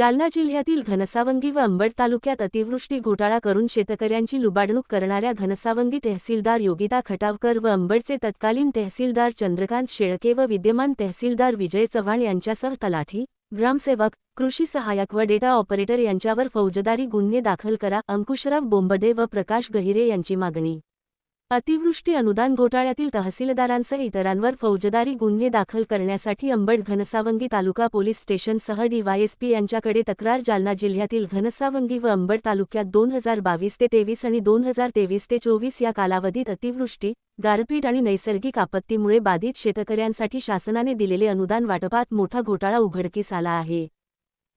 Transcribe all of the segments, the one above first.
जालना जिल्ह्यातील घनसावंगी व अंबड तालुक्यात अतिवृष्टी घोटाळा करून शेतकऱ्यांची लुबाडणूक करणाऱ्या घनसावंगी तहसीलदार योगिता खटावकर व अंबडचे तत्कालीन तहसीलदार चंद्रकांत शेळके व विद्यमान तहसीलदार विजय चव्हाण यांच्यासह तलाठी ग्रामसेवक कृषी सहाय्यक व डेटा ऑपरेटर यांच्यावर फौजदारी गुन्हे दाखल करा अंकुशराव बोंबडे व प्रकाश गहिरे यांची मागणी. अतिवृष्टी अनुदान घोटाळ्यातील तहसीलदारांसह इतरांवर फौजदारी गुन्हे दाखल करण्यासाठी अंबड घनसावंगी तालुका पोलीस स्टेशनसह डीवायएसपी यांच्याकडे तक्रार जालना जिल्ह्यातील घनसावंगी व अंबड तालुक्यात दोन हजार बावीस ते तेवीस आणि दोन हजार तेवीस ते चोवीस या कालावधीत अतिवृष्टी गारपीट आणि नैसर्गिक आपत्तीमुळे बाधित शेतकऱ्यांसाठी शासनाने दिलेले अनुदान वाटपात मोठा घोटाळा उघडकीस आला आहे.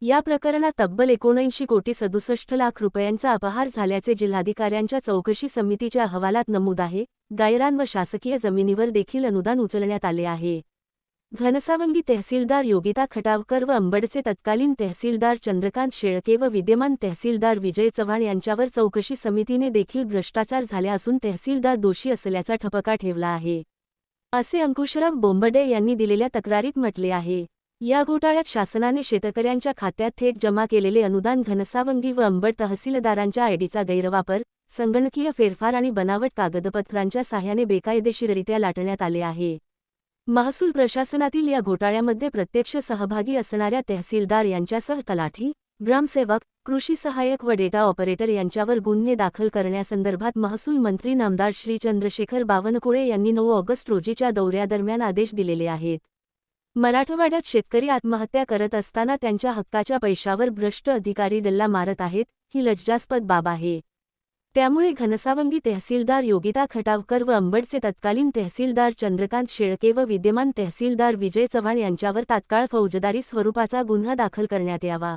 या प्रकरणात तब्बल एकोणऐंशी कोटी सदुसष्ट लाख रुपयांचा अपहार झाल्याचे जिल्हाधिकाऱ्यांच्या चौकशी समितीच्या अहवालात नमूद आहे. गायरान व शासकीय जमिनीवर देखील अनुदान उचलण्यात आले आहे. घनसावंगी तहसीलदार योगिता खटावकर व अंबडचे तत्कालीन तहसीलदार चंद्रकांत शेळके व विद्यमान तहसीलदार विजय चव्हाण यांच्यावर चौकशी समितीने देखील भ्रष्टाचार झाले असून तहसीलदार दोषी असल्याचा ठपका ठेवला आहे. असे अंकुशराव बोंबडे यांनी दिलेल्या तक्रारीत म्हटले आहे. या घोटाळ्यात शासनाने शेतकऱ्यांच्या खात्यात थेट जमा केलेले अनुदान घनसावंगी व अंबड तहसीलदारांच्या आयडीचा गैरवापर संगणकीय फेरफार आणि बनावट कागदपत्रांच्या साह्याने बेकायदेशीररित्या लाटण्यात आले आहे. महसूल प्रशासनातील या घोटाळ्यामध्ये प्रत्यक्ष सहभागी असणाऱ्या तहसीलदार यांच्यासह तलाठी ग्रामसेवक कृषी सहाय्यक व डेटा ऑपरेटर यांच्यावर गुन्हे दाखल करण्यासंदर्भात महसूल मंत्री नामदार श्री चंद्रशेखर बावनकुळे यांनी नऊ ऑगस्ट रोजीच्या दौऱ्यादरम्यान आदेश दिलेले आहेत. मराठवाड्यात शेतकरी आत्महत्या करत असताना त्यांच्या हक्काच्या पैशावर भ्रष्ट अधिकारी डल्ला मारत आहेत ही लज्जास्पद बाब आहे. त्यामुळे घनसावंगी तहसीलदार योगिता खटावकर व अंबडचे तत्कालीन तहसीलदार चंद्रकांत शेळके व विद्यमान तहसीलदार विजय चव्हाण यांच्यावर तात्काळ फौजदारी स्वरूपाचा गुन्हा दाखल करण्यात यावा.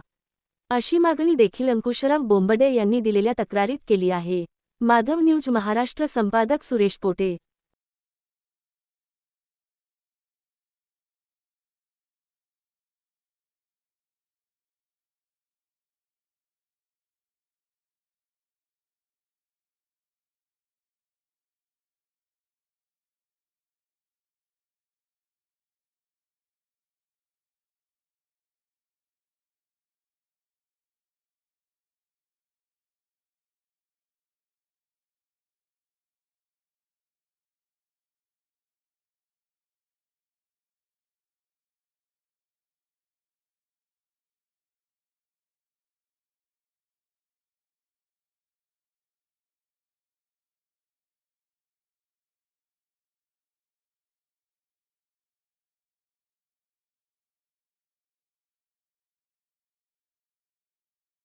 अशी मागणी देखील अंकुशराव बोंबडे यांनी दिलेल्या तक्रारीत केली आहे. माधव न्यूज महाराष्ट्र संपादक सुरेश पोटे